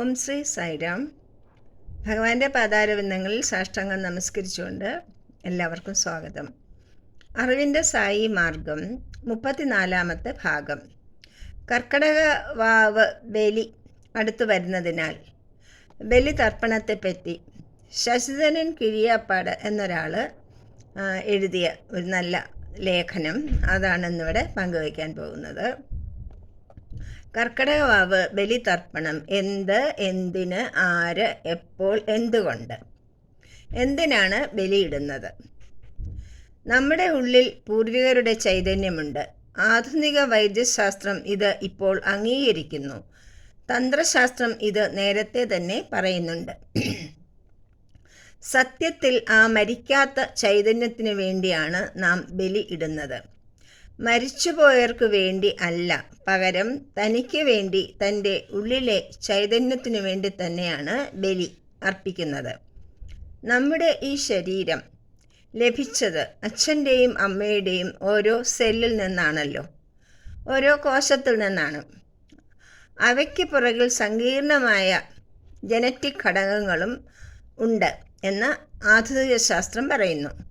ഓം ശ്രീ സായിരാം. ഭഗവാന്റെ പാതാരവിന്ദങ്ങളിൽ സാഷ്ടാംഗം നമസ്കരിച്ചുകൊണ്ട് എല്ലാവർക്കും സ്വാഗതം. അറിവിന്റെ സായി മാർഗം മുപ്പത്തിനാലാമത്തെ ഭാഗം. കർക്കടക വാവ് ബലി അടുത്തു വരുന്നതിനാൽ ബലി തർപ്പണത്തെപ്പറ്റി ശശിധരൻ കിഴിയാപ്പാട് എന്നൊരാൾ എഴുതിയ ഒരു നല്ല ലേഖനം അതാണ് ഇന്നിവിടെ പങ്കുവയ്ക്കാൻ പോകുന്നത്. കർക്കിടകവാവ് ബലിതർപ്പണം എന്ത് എന്തിന് ആര് എപ്പോൾ എന്തുകൊണ്ട്? എന്തിനാണ് ബലിയിടുന്നത്? നമ്മുടെ ഉള്ളിൽ പൂർവികരുടെ ചൈതന്യമുണ്ട്. ആധുനിക വൈദ്യശാസ്ത്രം ഇത് ഇപ്പോൾ അംഗീകരിക്കുന്നു. തന്ത്രശാസ്ത്രം ഇത് നേരത്തെ തന്നെ പറയുന്നുണ്ട്. സത്യത്തിൽ ആ മരിക്കാത്ത ചൈതന്യത്തിനു വേണ്ടിയാണ് നാം ബലി ഇടുന്നത് മരിച്ചുപോയവർക്ക് വേണ്ടി അല്ല. പകരം തനിക്ക് വേണ്ടി തന്റെ ഉള്ളിലെ ചൈതന്യത്തിനു വേണ്ടി തന്നെയാണ് ബലി അർപ്പിക്കുന്നത്. നമ്മുടെ ഈ ശരീരം ലഭിച്ചത് അച്ഛന്റെയും അമ്മയുടെയും ഓരോ സെല്ലിൽ നിന്നാണല്ലോ. ഓരോ കോശത്തിൽ നിന്നാണ്. അവയ്ക്ക് പുറകിൽ സങ്കീർണമായ ജനറ്റിക് ഘടകങ്ങളും ഉണ്ട് എന്ന് ആധുനിക ശാസ്ത്രം പറയുന്നു.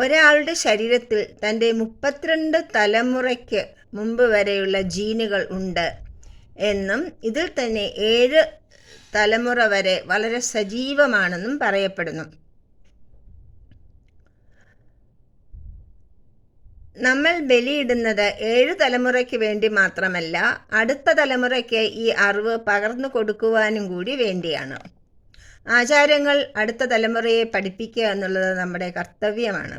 ഒരാളുടെ ശരീരത്തിൽ തന്റെ മുപ്പത്തിരണ്ട് തലമുറയ്ക്ക് മുമ്പ് വരെയുള്ള ജീനുകൾ ഉണ്ട് എന്നും ഇതിൽ തന്നെ ഏഴ് തലമുറ വരെ വളരെ സജീവമാണെന്നും പറയപ്പെടുന്നു. നമ്മൾ ബലിയിടുന്നത് ഏഴ് തലമുറയ്ക്ക് വേണ്ടി മാത്രമല്ല അടുത്ത തലമുറയ്ക്ക് ഈ അറിവ് പകർന്നു കൊടുക്കുവാനും കൂടി വേണ്ടിയാണ്. ആചാരങ്ങൾ അടുത്ത തലമുറയെ പഠിപ്പിക്കുക എന്നുള്ളത് നമ്മുടെ കർത്തവ്യമാണ്.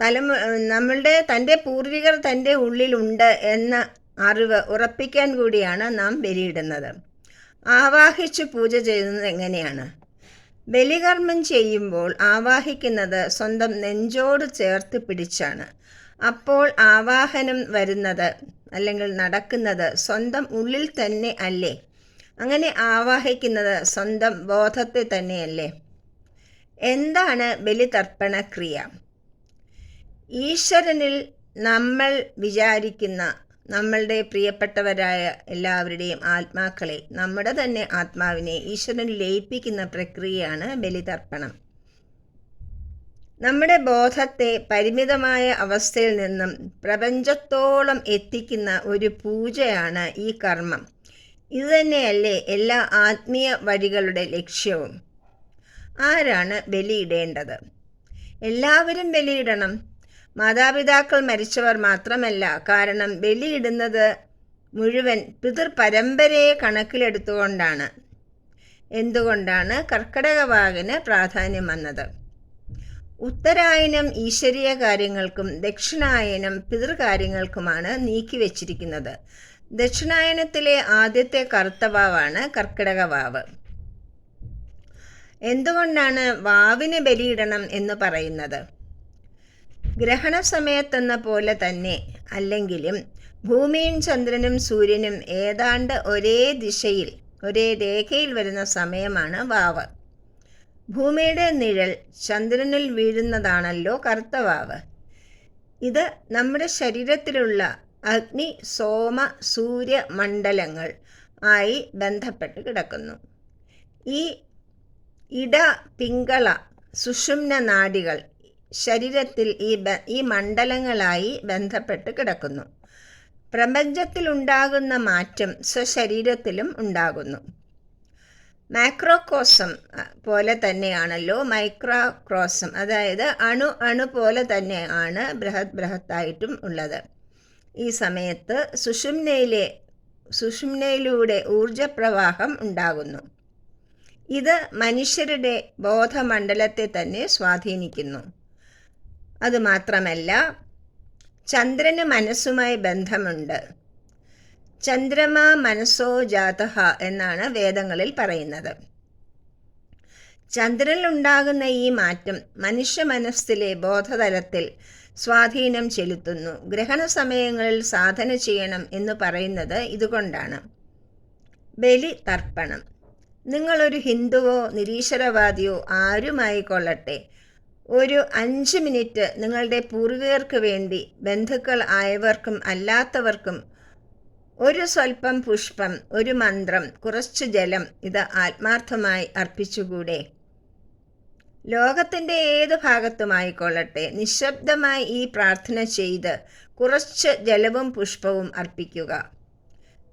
തലമു നമ്മളുടെ തന്റെ പൂർവികർ തന്റെ ഉള്ളിലുണ്ട് എന്ന അറിവ് ഉറപ്പിക്കാൻ കൂടിയാണ് നാം ബലിയിടുന്നത്. ആവാഹിച്ച് പൂജ ചെയ്യുന്നത് എങ്ങനെയാണ്? ബലികർമ്മം ചെയ്യുമ്പോൾ ആവാഹിക്കുന്നത് സ്വന്തം നെഞ്ചോട് ചേർത്ത് പിടിച്ചാണ്. അപ്പോൾ ആവാഹനം വരുന്നത് അല്ലെങ്കിൽ നടക്കുന്നത് സ്വന്തം ഉള്ളിൽ തന്നെ അല്ലേ? അങ്ങനെ ആവാഹിക്കുന്നത് സ്വന്തം ബോധത്തെ തന്നെയല്ലേ എന്താണ് ബലിതർപ്പണ ക്രിയ? ഈശ്വരനിൽ നമ്മൾ വിചാരിക്കുന്ന നമ്മളുടെ പ്രിയപ്പെട്ടവരായ എല്ലാവരുടെയും ആത്മാക്കളെ നമ്മുടെ തന്നെ ആത്മാവിനെ ഈശ്വരനിൽ ലയിപ്പിക്കുന്ന പ്രക്രിയയാണ് ബലിതർപ്പണം. നമ്മുടെ ബോധത്തെ പരിമിതമായ അവസ്ഥയിൽ നിന്നും പ്രപഞ്ചത്തോളം എത്തിക്കുന്ന ഒരു പൂജയാണ് ഈ കർമ്മം. ഇതുതന്നെയല്ലേ എല്ലാ ആത്മീയ വഴികളുടെ ലക്ഷ്യവും. ആരാണ് ബലിയിടേണ്ടത്? എല്ലാവരും ബലിയിടണം. മാതാപിതാക്കൾ മരിച്ചവർ മാത്രമല്ല കാരണം ബലിയിടുന്നത് മുഴുവൻ പിതൃപരമ്പരയെ കണക്കിലെടുത്തുകൊണ്ടാണ്. എന്തുകൊണ്ടാണ് കർക്കടകവാകിന് പ്രാധാന്യം വന്നത്? ഉത്തരായനം ഈശ്വരീയ കാര്യങ്ങൾക്കും ദക്ഷിണായനം പിതൃകാര്യങ്ങൾക്കുമാണ് നീക്കിവെച്ചിരിക്കുന്നത് ദക്ഷിണായനത്തിലെ ആദ്യത്തെ കറുത്തവാവാണ് കർക്കിടകവാവ് എന്തുകൊണ്ടാണ് വാവിന് ബലിയിടണം എന്ന് പറയുന്നത്? ഗ്രഹണ സമയത്തെന്ന പോലെ തന്നെ അല്ലെങ്കിലും ഭൂമിയും ചന്ദ്രനും സൂര്യനും ഏതാണ്ട് ഒരേ ദിശയിൽ ഒരേ രേഖയിൽ വരുന്ന സമയമാണ് വാവ്. ഭൂമിയുടെ നിഴൽ ചന്ദ്രനിൽ വീഴുന്നതാണല്ലോ കറുത്തവാവ്. ഇത് നമ്മുടെ ശരീരത്തിലുള്ള അഗ്നി സോമ സൂര്യ മണ്ഡലങ്ങൾ ആയി ബന്ധപ്പെട്ട് കിടക്കുന്നു. ഈ ഇട പിങ്കള സുഷുമ്ന നാഡികൾ ശരീരത്തിൽ ഈ ഈ മണ്ഡലങ്ങളായി ബന്ധപ്പെട്ട് കിടക്കുന്നു. പ്രപഞ്ചത്തിലുണ്ടാകുന്ന മാറ്റം സ്വശരീരത്തിലും ഉണ്ടാകുന്നു. മാക്രോകോസം പോലെ തന്നെയാണല്ലോ. മൈക്രോക്രോസം അതായത് അണു അണു പോലെ തന്നെയാണ് ബൃഹത് ബൃഹത്തായിട്ടും ഉള്ളത്. ഈ സമയത്ത് സുഷുമ്നയിലെ സുഷുമ്നയിലൂടെ ഊർജപ്രവാഹം ഉണ്ടാകുന്നു. ഇത് മനുഷ്യരുടെ ബോധമണ്ഡലത്തെ തന്നെ സ്വാധീനിക്കുന്നു. അതുമാത്രമല്ല ചന്ദ്രന് മനസ്സുമായി ബന്ധമുണ്ട്. ചന്ദ്രമ മനസ്സോ ജാതഹ എന്നാണ് വേദങ്ങളിൽ പറയുന്നത്. ചന്ദ്രനിലുണ്ടാകുന്ന ഈ മാറ്റം മനുഷ്യ മനസ്സിലെ ബോധതലത്തിൽ സ്വാധീനം ചെലുത്തുന്നു. ഗ്രഹണ സമയങ്ങളിൽ സാധന ചെയ്യണം എന്ന് പറയുന്നത് ഇതുകൊണ്ടാണ്. ബലി തർപ്പണം. നിങ്ങളൊരു ഹിന്ദുവോ നിരീശ്വരവാദിയോ ആരുമായിക്കൊള്ളട്ടെ ഒരു അഞ്ച് മിനിറ്റ് നിങ്ങളുടെ പൂർവികർക്ക് വേണ്ടി ബന്ധുക്കൾ ആയവർക്കും അല്ലാത്തവർക്കും ഒരു സ്വല്പം പുഷ്പം ഒരു മന്ത്രം കുറച്ചു ജലം ഇത് ആത്മാർത്ഥമായി അർപ്പിച്ചുകൂടെ? ലോകത്തിന്റെ ഏത് ഭാഗത്തുമായിക്കൊള്ളട്ടെ നിശബ്ദമായി ഈ പ്രാർത്ഥന ചെയ്ത് കുറച്ച് ജലവും പുഷ്പവും അർപ്പിക്കുക.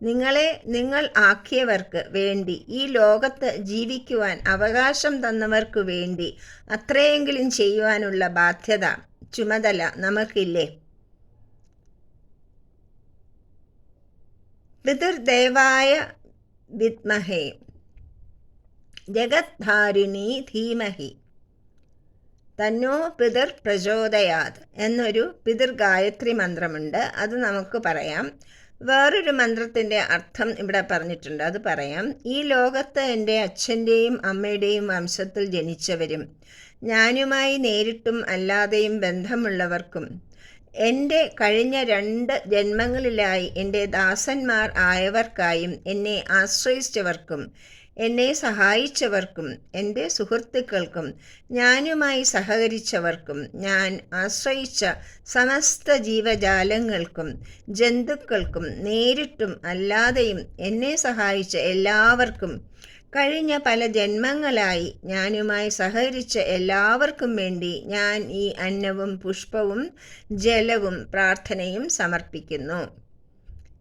നിങ്ങളെ നിങ്ങൾ ആക്കിയവർക്ക് വേണ്ടി ഈ ലോകത്ത് ജീവിക്കുവാൻ അവകാശം തന്നവർക്കു വേണ്ടി അത്രയെങ്കിലും ചെയ്യുവാനുള്ള ബാധ്യത ചുമതല നമുക്കില്ലേ? പിതൃദേവായ വിദ്മഹേ ജഗദ്ധാരിണി ധീമഹി തന്നോ പിതൃ പ്രചോദയാത് എന്നൊരു പിതൃഗായത്രി മന്ത്രമുണ്ട്. അത് നമുക്ക് പറയാം. വേറൊരു മന്ത്രത്തിന്റെ അർത്ഥം ഇവിടെ പറഞ്ഞിട്ടുണ്ട്. അത് പറയാം. ഈ ലോകത്ത് എന്റെ അച്ഛന്റെയും അമ്മയുടെയും വംശത്തിൽ ജനിച്ചവരും ഞാനുമായി നേരിട്ടും അല്ലാതെയും ബന്ധമുള്ളവർക്കും എന്റെ കഴിഞ്ഞ രണ്ട് ജന്മങ്ങളിലായി എന്റെ ദാസന്മാർ ആയവർക്കായും എന്നെ ആശ്രയിച്ചവർക്കും എന്നെ സഹായിച്ചവർക്കും എന്റെ സുഹൃത്തുക്കൾക്കും ഞാനുമായി സഹകരിച്ചവർക്കും ഞാൻ ആശ്രയിച്ച സമസ്ത ജീവജാലങ്ങൾക്കും ജന്തുക്കൾക്കും നേരിട്ടും അല്ലാതെയും എന്നെ സഹായിച്ച എല്ലാവർക്കും കഴിഞ്ഞ പല ജന്മങ്ങളായി ഞാനുമായി സഹകരിച്ച എല്ലാവർക്കും വേണ്ടി ഞാൻ ഈ അന്നവും പുഷ്പവും ജലവും പ്രാർത്ഥനയും സമർപ്പിക്കുന്നു.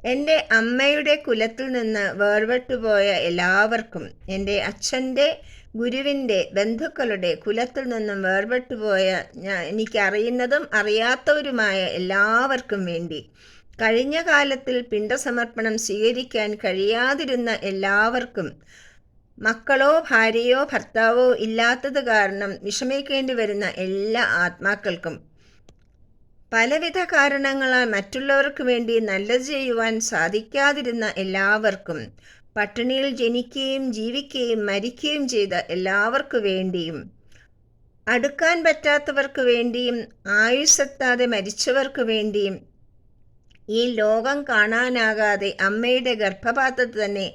എന്റെ അമ്മയുടെ കുലത്തിൽ നിന്ന് വേർപെട്ടുപോയ എല്ലാവർക്കും എന്റെ അച്ഛന്റെ ഗുരുവിന്റെ ബന്ധുക്കളുടെ കുലത്തിൽ നിന്നും വേർപെട്ടുപോയ ഞാൻ എനിക്കറിയുന്നതും അറിയാത്തവരുമായ എല്ലാവർക്കും വേണ്ടി കഴിഞ്ഞ കാലത്തിൽ പിണ്ടസമർപ്പണം സ്വീകരിക്കാൻ കഴിയാതിരുന്ന എല്ലാവർക്കും മക്കളോ ഭാര്യയോ ഭർത്താവോ ഇല്ലാത്തത് കാരണം വിഷമിക്കേണ്ടി വരുന്ന എല്ലാ ആത്മാക്കൾക്കും. പലവിധ കാരണങ്ങളാൽ മറ്റുള്ളവർക്ക് വേണ്ടി നല്ലത് ചെയ്യുവാൻ സാധിക്കാതിരുന്ന എല്ലാവർക്കും പട്ടിണിയിൽ ജനിക്കുകയും ജീവിക്കുകയും മരിക്കുകയും ചെയ്ത എല്ലാവർക്കു വേണ്ടിയും അടുക്കാൻ പറ്റാത്തവർക്ക് വേണ്ടിയും ആയുസ്സെത്താതെ മരിച്ചവർക്ക് വേണ്ടിയും ഈ ലോകം കാണാനാകാതെ അമ്മയുടെ ഗർഭപാത്രത്തിൽ തന്നെ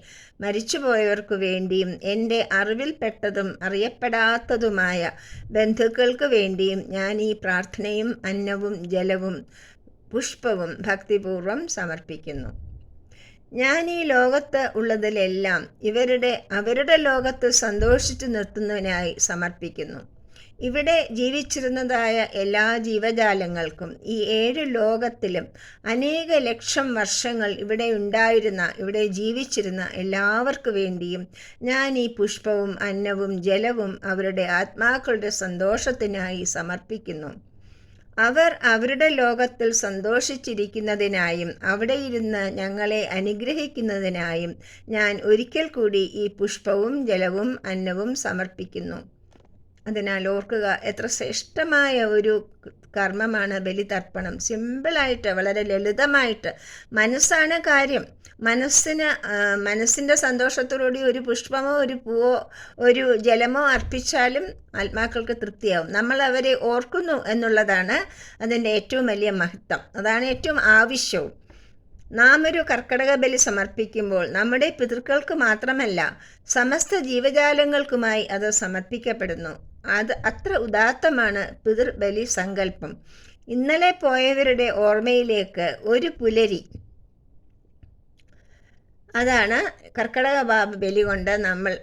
മരിച്ചുപോയവർക്കു വേണ്ടിയും എന്റെ അറിവിൽപ്പെട്ടതും അറിയപ്പെടാത്തതുമായ ബന്ധുക്കൾക്കു വേണ്ടിയും ഞാൻ ഈ പ്രാർത്ഥനയും അന്നവും ജലവും പുഷ്പവും ഭക്തിപൂർവം സമർപ്പിക്കുന്നു. ഞാൻ ഈ ലോകത്ത് ഉള്ളതിലെല്ലാം ഇവരുടെ അവരുടെ ലോകത്ത് സന്തോഷിച്ചു നിർത്തുന്നതിനായി സമർപ്പിക്കുന്നു. ഇവിടെ ജീവിച്ചിരുന്നതായ എല്ലാ ജീവജാലങ്ങൾക്കും ഈ ഏഴ് ലോകത്തിലും അനേക ലക്ഷം വർഷങ്ങൾ ഇവിടെ ഉണ്ടായിരുന്ന ഇവിടെ ജീവിച്ചിരുന്ന എല്ലാവർക്കു വേണ്ടിയും ഞാൻ ഈ പുഷ്പവും അന്നവും ജലവും അവരുടെ ആത്മാക്കളുടെ സന്തോഷത്തിനായി സമർപ്പിക്കുന്നു. അവർ അവരുടെ ലോകത്തിൽ സന്തോഷിച്ചിരിക്കുന്നതിനായും അവിടെ ഇരുന്ന് ഞങ്ങളെ അനുഗ്രഹിക്കുന്നതിനായും ഞാൻ ഒരിക്കൽ കൂടി ഈ പുഷ്പവും ജലവും അന്നവും സമർപ്പിക്കുന്നു. അതിനാൽ ഓർക്കുക എത്ര ശ്രേഷ്ഠമായ ഒരു കർമ്മമാണ് ബലിതർപ്പണം. സിമ്പിളായിട്ട് വളരെ ലളിതമായിട്ട്. മനസ്സാണ് കാര്യം. മനസ്സിന് മനസ്സിന്റെ സന്തോഷത്തോടുകൂടി ഒരു പുഷ്പമോ ഒരു പൂവോ ഒരു ജലമോ അർപ്പിച്ചാലും ആത്മാക്കൾക്ക് തൃപ്തിയാവും. നമ്മൾ അവരെ ഓർക്കുന്നു എന്നുള്ളതാണ് അതിന്റെ ഏറ്റവും വലിയ മഹത്വം. അതാണ് ഏറ്റവും ആവശ്യവും. നാം ഒരു കർക്കടക ബലി സമർപ്പിക്കുമ്പോൾ നമ്മുടെ പിതൃക്കൾക്ക് മാത്രമല്ല സമസ്ത ജീവജാലങ്ങൾക്കുമായി അത് സമർപ്പിക്കപ്പെടുന്നു. അത് അത്ര ഉദാത്തമാണ് പിതൃബലി സങ്കല്പം ഇന്നലെ പോയവരുടെ ഓർമ്മയിലേക്ക് ഒരു പുലരി. അതാണ് കർക്കടക ബാബ ബലി കൊണ്ട് നമ്മൾ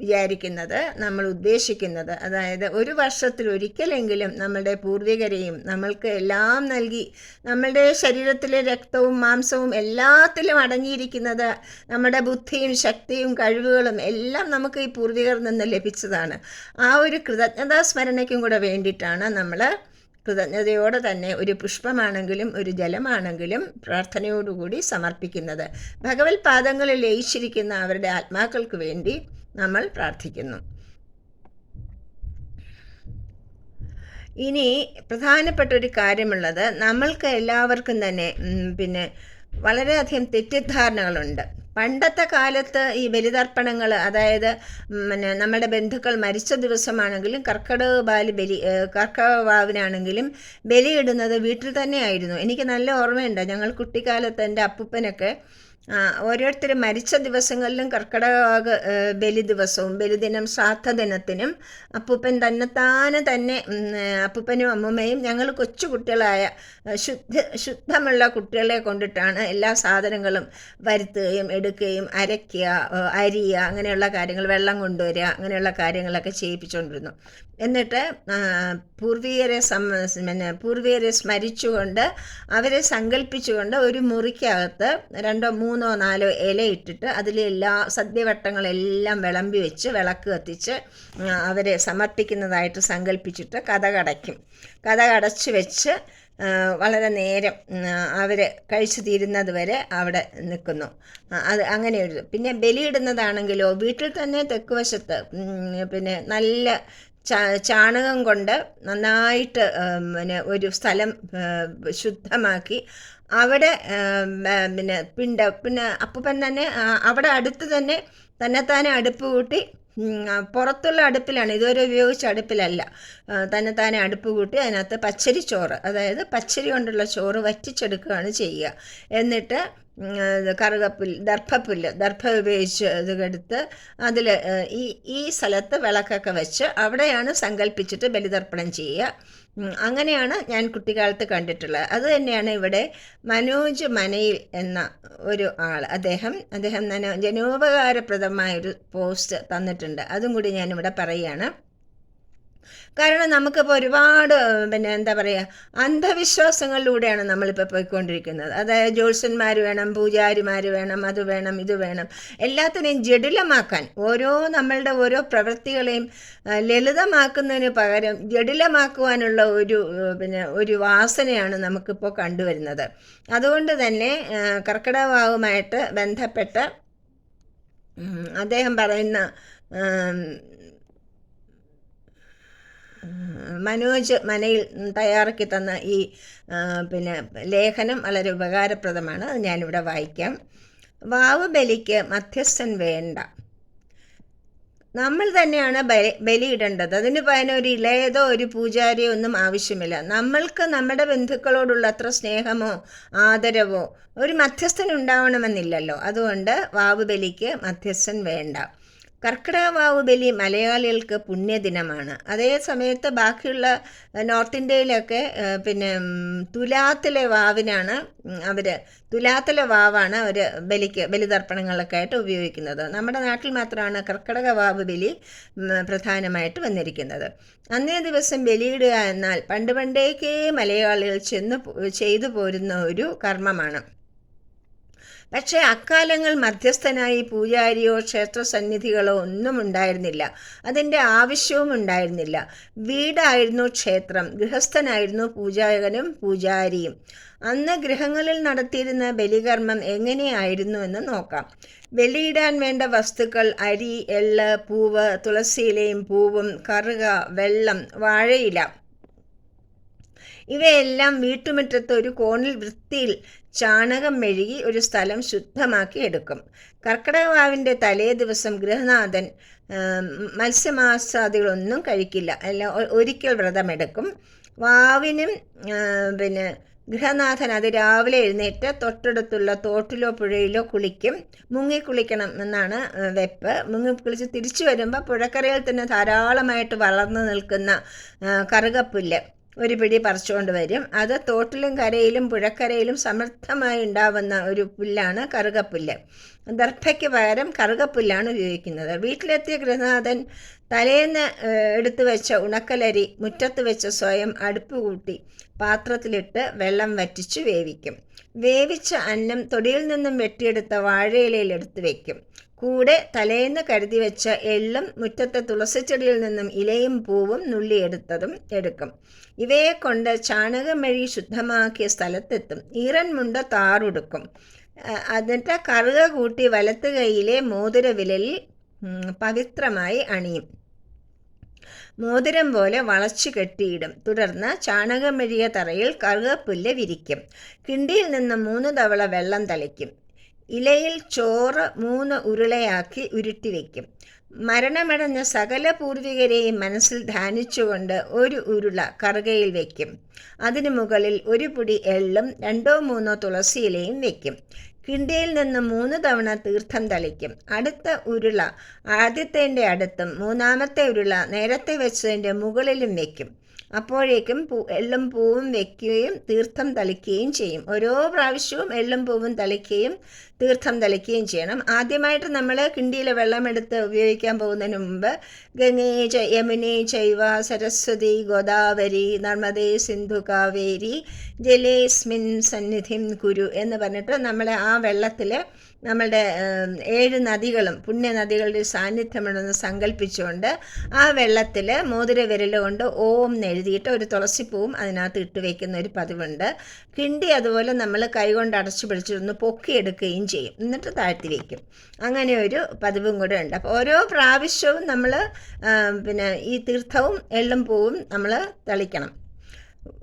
വിചാരിക്കുന്നത് നമ്മൾ ഉദ്ദേശിക്കുന്നത്. അതായത് ഒരു വർഷത്തിൽ ഒരിക്കലെങ്കിലും നമ്മളുടെ പൂർവികരെയും നമ്മൾക്ക് എല്ലാം നൽകി നമ്മളുടെ ശരീരത്തിലെ രക്തവും മാംസവും എല്ലാത്തിലും അടങ്ങിയിരിക്കുന്നത് നമ്മുടെ ബുദ്ധിയും ശക്തിയും കഴിവുകളും എല്ലാം നമുക്ക് ഈ പൂർവികർ നിന്ന് ലഭിച്ചതാണ്. ആ ഒരു കൃതജ്ഞതാ സ്മരണയ്ക്കും കൂടെ വേണ്ടിയിട്ടാണ് നമ്മൾ കൃതജ്ഞതയോടെ തന്നെ ഒരു പുഷ്പമാണെങ്കിലും ഒരു ജലമാണെങ്കിലും പ്രാർത്ഥനയോടുകൂടി സമർപ്പിക്കുന്നത്. ഭഗവത് പാദങ്ങളിൽ ലയിച്ചിരിക്കുന്ന അവരുടെ ആത്മാക്കൾക്ക് വേണ്ടി നമ്മൾ പ്രാർത്ഥിക്കുന്നു. ഇനി പ്രധാനപ്പെട്ട ഒരു കാര്യമുള്ളത് നമ്മൾക്ക് എല്ലാവർക്കും തന്നെ പിന്നെ വളരെയധികം തെറ്റിദ്ധാരണകളുണ്ട്. പണ്ടത്തെ കാലത്ത് ഈ ബലിതർപ്പണങ്ങൾ അതായത് പിന്നെ നമ്മുടെ ബന്ധുക്കൾ മരിച്ച ദിവസമാണെങ്കിലും കർക്കിടക ബാലി ബലി കർക്കിടക വാവിനാണെങ്കിലും ബലിയിടുന്നത് വീട്ടിൽ തന്നെയായിരുന്നു എനിക്ക് നല്ല ഓർമ്മയുണ്ട്. ഞങ്ങൾ കുട്ടിക്കാലത്ത് എന്റെ അപ്പൂപ്പനൊക്കെ ഓരോരുത്തർ മരിച്ച ദിവസങ്ങളിലും കർക്കിടക ബലി ദിവസവും ബലിദിനം ശ്രാദ്ധ ദിനത്തിനും അപ്പൂപ്പൻ തന്നെത്താനെ തന്നെ അപ്പൂപ്പനും അമ്മൂമ്മയും ഞങ്ങൾ കൊച്ചു കുട്ടികളായ ശുദ്ധ ശുദ്ധമുള്ള കുട്ടികളെ കൊണ്ടിട്ടാണ് എല്ലാ സാധനങ്ങളും വരുത്തുകയും എടുക്കുകയും അരയ്ക്കുക അരിയുക അങ്ങനെയുള്ള കാര്യങ്ങൾ വെള്ളം കൊണ്ടുവരിക അങ്ങനെയുള്ള കാര്യങ്ങളൊക്കെ ചെയ്യിപ്പിച്ചുകൊണ്ടിരുന്നു. എന്നിട്ട് പൂർവീകരെ സം പിന്നെ സ്മരിച്ചുകൊണ്ട് അവരെ സങ്കല്പിച്ചുകൊണ്ട് ഒരു മുറിക്കകത്ത് രണ്ടോ നാലോ ഇല ഇട്ടിട്ട് അതിൽ എല്ലാ സദ്യവട്ടങ്ങളെല്ലാം വിളമ്പി വെച്ച് വിളക്ക് കത്തിച്ച് അവരെ സമർപ്പിക്കുന്നതായിട്ട് സങ്കല്പിച്ചിട്ട് കഥ കടയ്ക്കും. കഥ കടച്ച് വെച്ച് വളരെ നേരം അവർ കഴിച്ചു തീരുന്നത് വരെ അവിടെ നിൽക്കുന്നു. അത് അങ്ങനെ ഒരു പിന്നെ ബലിയിടുന്നതാണെങ്കിലോ വീട്ടിൽ തന്നെ തെക്ക് വശത്ത് ഉം, പിന്നെ നല്ല ചാണകം കൊണ്ട് നന്നായിട്ട് പിന്നെ ഒരു സ്ഥലം ശുദ്ധമാക്കി അവിടെ പിന്നെ പിണ്ട പിന്നെ അപ്പൂപ്പൻ തന്നെ അവിടെ അടുത്ത് തന്നെ തന്നെത്താനെ അടുപ്പ് കൂട്ടി പുറത്തുള്ള അടുപ്പിലാണ്. ഇതുവരെ ഉപയോഗിച്ച അടുപ്പിലല്ല. തന്നെ തന്നെത്താനെ അടുപ്പ് കൂട്ടി അതിനകത്ത് പച്ചരി ചോറ് അതായത് പച്ചരി കൊണ്ടുള്ള ചോറ് വറ്റിച്ചെടുക്കുകയാണ് ചെയ്യുക. എന്നിട്ട് കറുകപ്പുല്ല് ദർഭപ്പുല്ല് ദർഭ ഉപയോഗിച്ച് ഇത് എടുത്ത് അതിൽ ഈ ഈ സ്ഥലത്ത് വിളക്കൊക്കെ വെച്ച് അവിടെയാണ് സങ്കല്പിച്ചിട്ട് ബലിതർപ്പണം ചെയ്യുക. അങ്ങനെയാണ് ഞാൻ കുട്ടിക്കാലത്ത് കണ്ടിട്ടുള്ളത്. അത് തന്നെയാണ് ഇവിടെ മനോജ് മനയിൽ എന്ന ഒരു ആൾ അദ്ദേഹം അദ്ദേഹം തന്നെ ജനോപകാരപ്രദമായ ഒരു പോസ്റ്റ് തന്നിട്ടുണ്ട്. അതും കൂടി ഞാനിവിടെ പറയുകയാണ്. കാരണം നമുക്കിപ്പോൾ ഒരുപാട് പിന്നെ എന്താ പറയുക അന്ധവിശ്വാസങ്ങളിലൂടെയാണ് നമ്മളിപ്പോൾ പോയിക്കൊണ്ടിരിക്കുന്നത്. അതായത് ജ്യോത്സ്യന്മാർ വേണം പൂജാരിമാർ വേണം അത് വേണം ഇത് വേണം. എല്ലാത്തിനെയും ജഡിലമാക്കാൻ ഓരോ നമ്മളുടെ ഓരോ പ്രവൃത്തികളെയും ലളിതമാക്കുന്നതിന് പകരം ജടിലമാക്കുവാനുള്ള ഒരു പിന്നെ ഒരു വാസനയാണ് നമുക്കിപ്പോൾ കണ്ടുവരുന്നത്. അതുകൊണ്ട് തന്നെ കർക്കിടകവുമായിട്ട് ബന്ധപ്പെട്ട് അദ്ദേഹം പറയുന്ന മനോജ് മനയിൽ തയ്യാറാക്കി തന്ന ഈ പിന്നെ ലേഖനം വളരെ ഉപകാരപ്രദമാണ്. അത് ഞാനിവിടെ വായിക്കാം. വാവ് ബലിക്ക് മധ്യസ്ഥൻ വേണ്ട. നമ്മൾ തന്നെയാണ് ബലി ബലിയിടേണ്ടത് അതിന് പകരം ഒരു ഇളയതോ ഒരു പൂജാരിയോ ഒന്നും ആവശ്യമില്ല. നമ്മൾക്ക് നമ്മുടെ ബന്ധുക്കളോടുള്ള അത്ര സ്നേഹമോ ആദരവോ ഒരു മധ്യസ്ഥൻ ഉണ്ടാവണമെന്നില്ലല്ലോ. അതുകൊണ്ട് വാവ് ബലിക്ക് മധ്യസ്ഥൻ വേണ്ട. കർക്കിടക വാവ് ബലി മലയാളികൾക്ക് പുണ്യദിനമാണ്. അതേ സമയത്ത് ബാക്കിയുള്ള നോർത്ത് ഇന്ത്യയിലൊക്കെ പിന്നെ തുലാത്തിലെ വാവിനാണ് അവർ തുലാത്തിലെ വാവാണ് അവർ ബലിക്ക് ബലിതർപ്പണങ്ങളൊക്കെ ആയിട്ട് ഉപയോഗിക്കുന്നത്. നമ്മുടെ നാട്ടിൽ മാത്രമാണ് കർക്കിടക വാവ് ബലി പ്രധാനമായിട്ട് വന്നിരിക്കുന്നത്. അന്നേ ദിവസം ബലിയിടുക എന്നാൽ പണ്ട് പണ്ടേക്കേ മലയാളികൾ ചെന്ന് ചെയ്തു പോരുന്ന ഒരു കർമ്മമാണ്. പക്ഷേ അക്കാലങ്ങൾ മധ്യസ്ഥനായി പൂജാരിയോ ക്ഷേത്രസന്നിധികളോ ഒന്നും ഉണ്ടായിരുന്നില്ല. അതിന്റെ ആവശ്യവും ഉണ്ടായിരുന്നില്ല. വീടായിരുന്നു ക്ഷേത്രം. ഗൃഹസ്ഥനായിരുന്നു പൂജാകനും പൂജാരിയും. അന്ന് ഗൃഹങ്ങളിൽ നടത്തിയിരുന്ന ബലികർമ്മം എങ്ങനെയായിരുന്നു എന്ന് നോക്കാം. ബലിയിടാൻ വേണ്ട വസ്തുക്കൾ അരി എള്ള് പൂവ് തുളസിയിലയും പൂവും കറുക വെള്ളം വാഴയില. ഇവയെല്ലാം വീട്ടുമുറ്റത്ത് ഒരു കോണിൽ വൃത്തിയിൽ ചാണകം മെഴുകി ഒരു സ്ഥലം ശുദ്ധമാക്കി എടുക്കും. കർക്കിടകവാവിന്റെ തലേ ദിവസം ഗൃഹനാഥൻ മത്സ്യമാസാദികളൊന്നും കഴിക്കില്ല. അല്ല ഒരിക്കൽ വ്രതമെടുക്കും. വാവിനും പിന്നെ ഗൃഹനാഥൻ അത് രാവിലെ എഴുന്നേറ്റ് തൊട്ടടുത്തുള്ള തോട്ടിലോ പുഴയിലോ കുളിക്കും. മുങ്ങി കുളിക്കണം എന്നാണ് വെപ്പ്. മുങ്ങി കുളിച്ച് തിരിച്ചു വരുമ്പോൾ പുഴക്കരയിൽ തന്നെ ധാരാളമായിട്ട് വളർന്നു നിൽക്കുന്ന കറുകപ്പുല്ല്. ഒരു പിടി പറിച്ചുകൊണ്ട് വരും. അത് തോട്ടിലും കരയിലും പുഴക്കരയിലും സമൃദ്ധമായി ഉണ്ടാവുന്ന ഒരു പുല്ലാണ് കറുകപ്പുല്ല്. ദർഭയ്ക്ക് പകരം കറുകപ്പുല്ലാണ് ഉപയോഗിക്കുന്നത്. വീട്ടിലെത്തിയ ഗൃഹനാഥൻ തലേന്ന് എടുത്തു വെച്ച ഉണക്കലരി മുറ്റത്ത് വെച്ച സ്വയം അടുപ്പ് കൂട്ടി പാത്രത്തിലിട്ട് വെള്ളം വറ്റിച്ച് വേവിക്കും. വേവിച്ച അന്നം തൊടിയിൽ നിന്നും വെട്ടിയെടുത്ത വാഴയിലയിൽ എടുത്തു വെക്കും. കൂടെ തലേന്ന് കരുതി വെച്ച എള്ളും മുറ്റത്തെ തുളസിച്ചെടിയിൽ നിന്നും ഇലയും പൂവും നുള്ളിയെടുത്തതും എടുക്കും. ഇവയെ കൊണ്ട് ചാണകം വഴി ശുദ്ധമാക്കിയ സ്ഥലത്തെത്തും. ഈറൻ മുണ്ട താറുടുക്കും. എന്നിട്ട് കറുക കൂട്ടി വലത്ത് കൈയിലെ മോതിര വിലലിൽ പവിത്രമായി അണിയും. മോതിരം പോലെ വളച്ചു കെട്ടിയിടും. തുടർന്ന് ചാണകം മെഴുകിയ തറയിൽ കറുകപ്പുല്ല് വിരിക്കും. കിണ്ടിയിൽ നിന്ന് മൂന്ന് തവള വെള്ളം തളിക്കും. ഇലയിൽ ചോറ് മൂന്ന് ഉരുളയാക്കി ഉരുട്ടി വയ്ക്കും മരണമടഞ്ഞ സകല പൂർവികരെയും മനസ്സിൽ ധ്യാനിച്ചുകൊണ്ട് ഒരു ഉരുള കറുകയിൽ വയ്ക്കും അതിനു മുകളിൽ ഒരു പൊടി എള്ളും രണ്ടോ മൂന്നോ തുളസിയിലയും വയ്ക്കും കിണ്ടിയിൽ നിന്ന് മൂന്ന് തവണ തീർത്ഥം തളിക്കും. അടുത്ത ഉരുള ആദ്യത്തേന്റെ അടുത്തും മൂന്നാമത്തെ ഉരുള നേരത്തെ വെച്ചതിന്റെ മുകളിലും വെക്കും. അപ്പോഴേക്കും പൂ എള്ളും പൂവും വെക്കുകയും തീർത്ഥം തളിക്കുകയും ചെയ്യും. ഓരോ പ്രാവശ്യവും എള്ളും പൂവും തളിക്കുകയും തീർത്ഥം തളിക്കുകയും ചെയ്യണം. ആദ്യമായിട്ട് നമ്മൾ കിണ്ടിയിലെ വെള്ളമെടുത്ത് ഉപയോഗിക്കാൻ പോകുന്നതിന് മുമ്പ് ഗംഗേ ച യമുനേ ചൈവ സരസ്വതി ഗോദാവരി നർമ്മദേ സിന്ധു കാവേരി ജലേസ്മിൻ സന്നിധിം കുരു എന്ന് പറഞ്ഞിട്ട് നമ്മളെ ആ വെള്ളത്തിൽ നമ്മളുടെ ഏഴ് നദികളും പുണ്യ നദികളുടെ സാന്നിധ്യമുണ്ടെന്ന് സങ്കല്പിച്ചുകൊണ്ട് ആ വെള്ളത്തിൽ മോതിര വിരൽ കൊണ്ട് ഓം എഴുതിയിട്ട് ഒരു തുളസിപ്പൂവും അതിനകത്ത് ഇട്ട് വയ്ക്കുന്ന ഒരു പതിവുണ്ട്. കിണ്ടി അതുപോലെ നമ്മൾ കൈകൊണ്ട് അടച്ചു പിടിച്ചിരുന്ന് പൊക്കിയെടുക്കുകയും ചെയ്യും. എന്നിട്ട് താഴ്ത്തി വയ്ക്കും അങ്ങനെ ഒരു പതിവും കൂടെ ഉണ്ട്. അപ്പോൾ ഓരോ പ്രാവശ്യവും നമ്മൾ പിന്നെ ഈ തീർത്ഥവും എള്ളും പൂവും നമ്മൾ തളിക്കണം.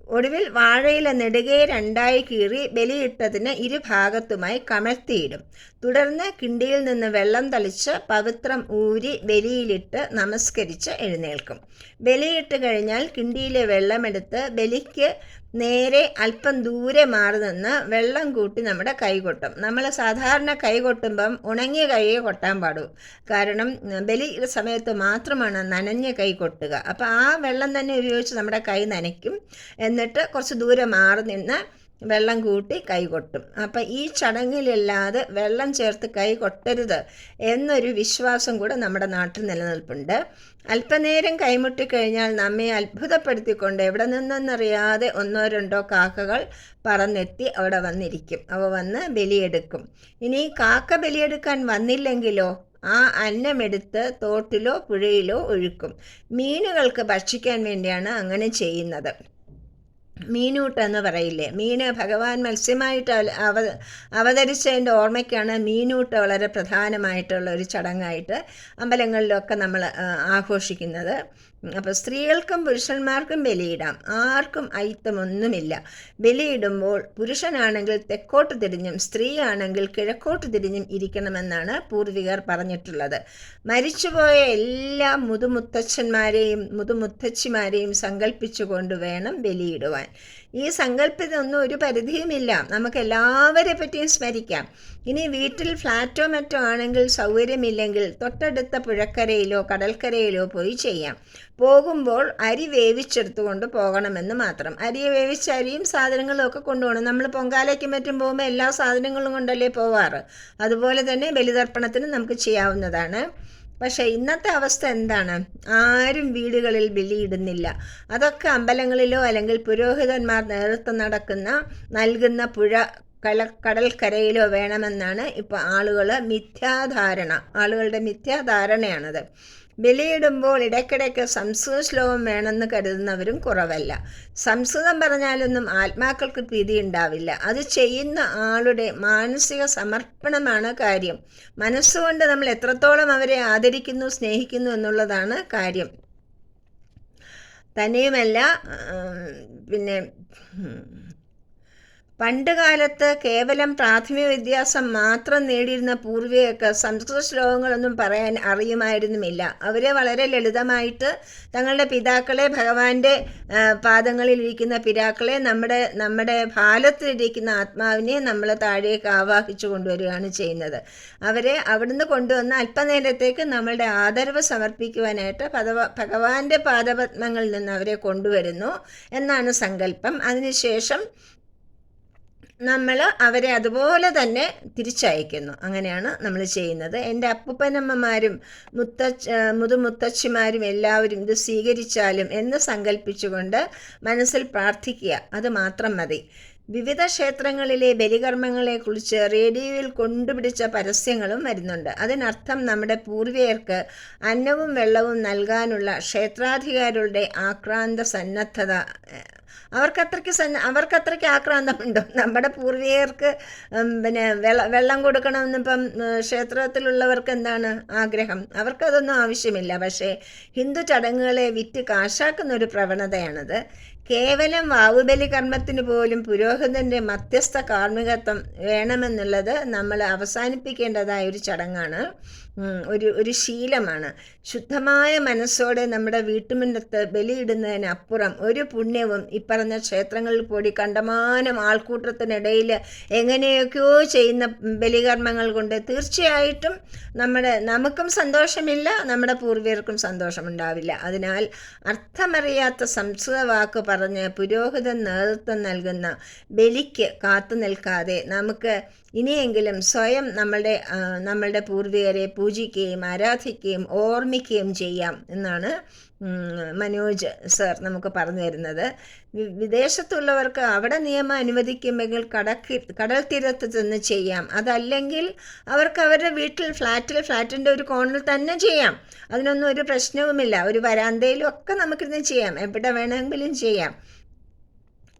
ഒടുവിൽ വാഴയില നെടുകെ രണ്ടായി കീറി ബലിയിട്ടതിന് ഇരുഭാഗത്തുമായി കമഴ്ത്തിയിടും. തുടർന്ന് കിണ്ടിയിൽ നിന്ന് വെള്ളം തളിച്ച് പവിത്രം ഊരി ബലിയിലിട്ട് നമസ്കരിച്ച് എഴുന്നേൽക്കും. ബലിയിട്ട് കഴിഞ്ഞാൽ കിണ്ടിയിലെ വെള്ളമെടുത്ത് ബലിക്ക് നേരെ അല്പം ദൂരെ മാറി നിന്ന് വെള്ളം കൂട്ടി നമ്മുടെ കൈ കൊട്ടും. നമ്മൾ സാധാരണ കൈ കൊട്ടുമ്പം ഉണങ്ങിയ കൈയെ കൊട്ടാൻ പാടൂ. കാരണം ബലി സമയത്ത് മാത്രമാണ് നനഞ്ഞ കൈ കൊട്ടുക. അപ്പോൾ ആ വെള്ളം തന്നെ ഉപയോഗിച്ച് നമ്മുടെ കൈ നനയ്ക്കും. എന്നിട്ട് കുറച്ച് ദൂരെ മാറി നിന്ന് വെള്ളം കൂട്ടി കൈ കൊട്ടും. അപ്പം ഈ ചടങ്ങിലല്ലാതെ വെള്ളം ചേർത്ത് കൈ കൊട്ടരുത് എന്നൊരു വിശ്വാസം കൂടെ നമ്മുടെ നാട്ടിൽ നിലനിൽപ്പുണ്ട്. അല്പനേരം കൈമുട്ടി കഴിഞ്ഞാൽ നമ്മെ അത്ഭുതപ്പെടുത്തിക്കൊണ്ട് എവിടെ നിന്നെന്നറിയാതെ ഒന്നോ രണ്ടോ കാക്കകൾ പറന്നെത്തി അവിടെ വന്നിരിക്കും. അവ വന്ന് ബലിയെടുക്കും. ഇനി കാക്ക ബലിയെടുക്കാൻ വന്നില്ലെങ്കിലോ ആ അന്നമെടുത്ത് തോട്ടിലോ പുഴയിലോ ഒഴുക്കും. മീനുകൾക്ക് ഭക്ഷിക്കാൻ വേണ്ടിയാണ് അങ്ങനെ ചെയ്യുന്നത്. മീനൂട്ട് എന്ന് പറയില്ലേ? മീന് ഭഗവാൻ മത്സ്യമായിട്ട് അവ അവതരിച്ചതിന്റെ ഓർമ്മയ്ക്കാണ് മീനൂട്ട് വളരെ പ്രധാനമായിട്ടുള്ള ഒരു ചടങ്ങായിട്ട് അമ്പലങ്ങളിലൊക്കെ നമ്മൾ ആഘോഷിക്കുന്നത്. അപ്പോൾ സ്ത്രീകൾക്കും പുരുഷന്മാർക്കും ബലിയിടാം. ആർക്കും അയിത്തമൊന്നുമില്ല ബലിയിടുമ്പോൾ പുരുഷനാണെങ്കിൽ തെക്കോട്ട് തിരിഞ്ഞും സ്ത്രീയാണെങ്കിൽ കിഴക്കോട്ട് തിരിഞ്ഞും ഇരിക്കണമെന്നാണ് പൂർവികർ പറഞ്ഞിട്ടുള്ളത്. മരിച്ചുപോയ എല്ലാ മുതുമുത്തച്ഛന്മാരെയും മുതുമുത്തച്ഛിമാരെയും സങ്കല്പിച്ചുകൊണ്ട് വേണം ബലിയിടുവാൻ. ഈ സങ്കല്പത്തിനൊന്നും ഒരു പരിധിയുമില്ല. നമുക്ക് എല്ലാവരെ പറ്റിയും സ്മരിക്കാം. ഇനി വീട്ടിൽ ഫ്ലാറ്റോ മറ്റോ ആണെങ്കിൽ സൗകര്യമില്ലെങ്കിൽ തൊട്ടടുത്ത പുഴക്കരയിലോ കടൽക്കരയിലോ പോയി ചെയ്യാം. പോകുമ്പോൾ അരി വേവിച്ചെടുത്തുകൊണ്ട് പോകണമെന്ന് മാത്രം. അരി വേവിച്ച അരിയും സാധനങ്ങളും ഒക്കെ കൊണ്ടുപോകണം. നമ്മൾ പൊങ്കാലയ്ക്ക് മറ്റും പോകുമ്പോൾ എല്ലാ സാധനങ്ങളും കൊണ്ടല്ലേ പോവാറ്? അതുപോലെ തന്നെ ബലിതർപ്പണത്തിന് നമുക്ക് ചെയ്യാവുന്നതാണ്. പക്ഷേ ഇന്നത്തെ അവസ്ഥ എന്താണ്? ആരും വീടുകളിൽ ബലിയിടുന്നില്ല. അതൊക്കെ അമ്പലങ്ങളിലോ അല്ലെങ്കിൽ പുരോഹിതന്മാർ നേതൃത്വം നടക്കുന്ന നൽകുന്ന പുഴ കല കടൽക്കരയിലോ വേണമെന്നാണ് ഇപ്പോൾ ആളുകൾ മിഥ്യാധാരണ ആളുകളുടെ മിഥ്യാധാരണയാണത്. ബലിയിടുമ്പോൾ ഇടയ്ക്കിടയ്ക്ക് സംസ്കൃത ശ്ലോകം വേണമെന്ന് കരുതുന്നവരും കുറവല്ല. സംസ്കൃതം പറഞ്ഞാലൊന്നും ആത്മാക്കൾക്ക് പ്രീതി ഉണ്ടാവില്ല. അത് ചെയ്യുന്ന ആളുടെ മാനസിക സമർപ്പണമാണ് കാര്യം. മനസ്സുകൊണ്ട് നമ്മൾ എത്രത്തോളം അവരെ ആദരിക്കുന്നു സ്നേഹിക്കുന്നു എന്നുള്ളതാണ് കാര്യം. തന്നെയുമല്ല പിന്നെ പണ്ട് കാലത്ത് കേവലം പ്രാഥമിക വ്യത്യാസം മാത്രം നേടിയിരുന്ന പൂർവികർക്ക് സംസ്കൃത ശ്ലോകങ്ങളൊന്നും പറയാൻ അറിയുമായിരുന്നുമില്ല. അവരെ വളരെ ലളിതമായിട്ട് തങ്ങളുടെ പിതാക്കളെ ഭഗവാന്റെ പാദങ്ങളിൽ ഇരിക്കുന്ന പിതാക്കളെ നമ്മുടെ നമ്മുടെ ഭാലത്തിലിരിക്കുന്ന ആത്മാവിനെ നമ്മൾ താഴേക്ക് ആവാഹിച്ചു കൊണ്ടുവരികയാണ് ചെയ്യുന്നത്. അവരെ അവിടുന്ന് കൊണ്ടുവന്ന അല്പനേരത്തേക്ക് നമ്മളുടെ ആദരവ് സമർപ്പിക്കുവാനായിട്ട് ഭഗവാന്റെ പാദപത്മങ്ങളിൽ നിന്ന് അവരെ കൊണ്ടുവരുന്നു എന്നാണ് സങ്കല്പം. അതിനുശേഷം നമ്മൾ അവരെ അതുപോലെ തന്നെ തിരിച്ചയക്കുന്നു. അങ്ങനെയാണ് നമ്മൾ ചെയ്യുന്നത്. എന്റെ അപ്പൂപ്പനമ്മമാരും മുത്ത മുതുമുത്തച്ഛിമാരും എല്ലാവരും ഇത് സ്വീകരിച്ചാലും എന്ന് സങ്കല്പിച്ചുകൊണ്ട് മനസ്സിൽ പ്രാർത്ഥിക്കുക. അത് മാത്രം മതി. വിവിധ ക്ഷേത്രങ്ങളിലെ ബലികർമ്മങ്ങളെക്കുറിച്ച് റേഡിയോയിൽ കൊണ്ടുപിടിച്ച പരസ്യങ്ങളും വരുന്നുണ്ട്. അതിനർത്ഥം നമ്മുടെ പൂർവികർക്ക് അന്നവും വെള്ളവും നൽകാനുള്ള ക്ഷേത്രാധികാരികളുടെ ആക്രാന്ത സന്നദ്ധത അവർക്കത്രയ്ക്ക് സന്ന അവർക്കത്രയ്ക്ക് ആക്രാന്തമുണ്ടോ? നമ്മുടെ പൂർവികർക്ക് പിന്നെ വെള്ള വെള്ളം കൊടുക്കണമെന്നിപ്പം ക്ഷേത്രത്തിലുള്ളവർക്ക് എന്താണ് ആഗ്രഹം? അവർക്കതൊന്നും ആവശ്യമില്ല. പക്ഷേ ഹിന്ദു ചടങ്ങുകളെ വിറ്റ് കാശാക്കുന്ന ഒരു പ്രവണതയാണത്. കേവലം വാവുബലി കർമ്മത്തിന് പോലും പുരോഹിതന്റെ മധ്യസ്ഥ കാർമ്മികത്വം വേണമെന്നുള്ളത് നമ്മൾ അവസാനിപ്പിക്കേണ്ടതായ ഒരു ചടങ്ങാണ്. ഒരു ഒരു ശീലമാണ്. ശുദ്ധമായ മനസ്സോടെ നമ്മുടെ വീട്ടുമുന്നത്ത് ബലിയിടുന്നതിനപ്പുറം ഒരു പുണ്യവും ഇപ്പറഞ്ഞ ക്ഷേത്രങ്ങളിൽ കൂടി കണ്ടമാനം ആൾക്കൂട്ടത്തിനിടയിൽ എങ്ങനെയൊക്കെയോ ചെയ്യുന്ന ബലികർമ്മങ്ങൾ കൊണ്ട് തീർച്ചയായിട്ടും നമ്മുടെ നമുക്കും സന്തോഷമില്ല നമ്മുടെ പൂർവികർക്കും സന്തോഷമുണ്ടാവില്ല. അതിനാൽ അർത്ഥമറിയാത്ത സംസ്കൃത വാക്ക് പറഞ്ഞ് പുരോഹിതൻ നേതൃത്വം നൽകുന്ന ബലിക്ക് കാത്തു നിൽക്കാതെ നമുക്ക് ഇനിയെങ്കിലും സ്വയം നമ്മളുടെ നമ്മളുടെ പൂർവികരെ പൂജിക്കുകയും ആരാധിക്കുകയും ഓർമ്മിക്കുകയും ചെയ്യാം എന്നാണ് മനോജ് സർ നമുക്ക് പറഞ്ഞു തരുന്നത്. വിദേശത്തുള്ളവർക്ക് അവിടെ നിയമം അനുവദിക്കുമെങ്കിൽ കടക്കി കടൽ തീരത്ത് ചെന്ന് ചെയ്യാം. അതല്ലെങ്കിൽ അവർക്ക് അവരുടെ വീട്ടിൽ ഫ്ലാറ്റിൽ ഫ്ലാറ്റിന്റെ ഒരു കോണിൽ തന്നെ ചെയ്യാം. അതിനൊന്നും ഒരു പ്രശ്നവുമില്ല. ഒരു വരാന്തയിലും ഒക്കെ നമുക്കിരുന്ന് ചെയ്യാം. എവിടെ വേണമെങ്കിലും ചെയ്യാം.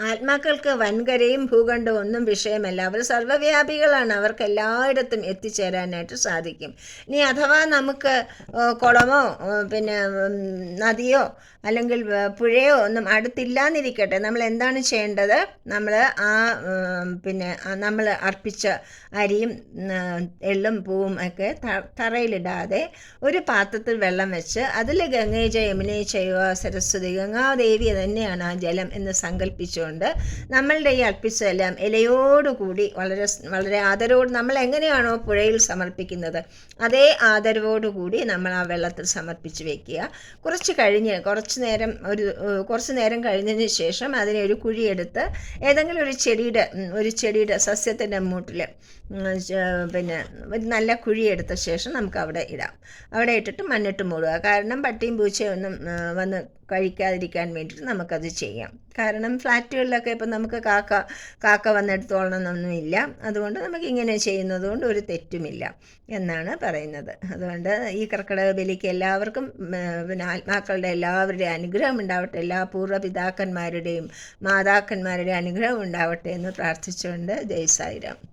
ആത്മാക്കൾക്ക് വൻകരയും ഭൂഖണ്ഡവും ഒന്നും വിഷയമല്ല. അവർ സർവവ്യാപികളാണ് അവർക്ക് എല്ലായിടത്തും എത്തിച്ചേരാനായിട്ട് സാധിക്കും. ഇനി അഥവാ നമുക്ക് കുളമോ പിന്നെ നദിയോ അല്ലെങ്കിൽ പുഴയോ ഒന്നും അടുത്തില്ലാന്നിരിക്കട്ടെ. നമ്മൾ എന്താണ് ചെയ്യേണ്ടത്? നമ്മൾ ആ പിന്നെ നമ്മൾ അർപ്പിച്ച അരിയും എള്ളും പൂവും ഒക്കെ തറയിലിടാതെ ഒരു പാത്രത്തിൽ വെള്ളം വെച്ച് അതിൽ ഗംഗേജ ചെയ്യുക. സരസ്വതി ഗംഗാദേവി തന്നെയാണ് ആ ജലം എന്ന് സങ്കല്പിച്ചുകൊണ്ട് നമ്മളുടെ ഈ അർപ്പിച്ചതെല്ലാം ഇലയോടുകൂടി വളരെ വളരെ ആദരവോട് നമ്മൾ എങ്ങനെയാണോ പുഴയിൽ സമർപ്പിക്കുന്നത് അതേ ആദരവോടുകൂടി നമ്മൾ ആ വെള്ളത്തിൽ സമർപ്പിച്ച് വെക്കുക. കുറച്ച് കഴിഞ്ഞ് കുറച്ച് നേരം ഒരു കുറച്ച് നേരം കഴിഞ്ഞതിന് ശേഷം അതിനെ ഒരു കുഴിയെടുത്ത് ഏതെങ്കിലും ഒരു ചെടിയുടെ ഒരു ചെടിയുടെ സസ്യത്തിന്റെ മൂട്ടിൽ പിന്നെ ഒരു നല്ല കുഴിയെടുത്ത ശേഷം നമുക്ക് അവിടെ ഇടാം. അവിടെ ഇട്ടിട്ട് മണ്ണിട്ട് മൂടുക. കാരണം പട്ടിയും പൂച്ചയൊന്നും വന്ന് കഴിക്കാതിരിക്കാൻ വേണ്ടിയിട്ട് നമുക്കത് ചെയ്യാം. കാരണം ഫ്ലാറ്റുകളിലൊക്കെ ഇപ്പം നമുക്ക് കാക്ക കാക്ക വന്നെടുത്തോളണമെന്നൊന്നുമില്ല അതുകൊണ്ട് നമുക്ക് ഇങ്ങനെ ചെയ്യുന്നത് കൊണ്ട് ഒരു തെറ്റുമില്ല എന്നാണ് പറയുന്നത്. അതുകൊണ്ട് ഈ കർക്കിടക ബലിക്ക് എല്ലാവർക്കും പിന്നെ ആത്മാക്കളുടെ എല്ലാവരുടെയും അനുഗ്രഹം ഉണ്ടാവട്ടെ. എല്ലാ പൂർവപിതാക്കന്മാരുടെയും മാതാക്കന്മാരുടെയും അനുഗ്രഹം ഉണ്ടാവട്ടെ എന്ന് പ്രാർത്ഥിച്ചുകൊണ്ട് ജയ് സായിരാം.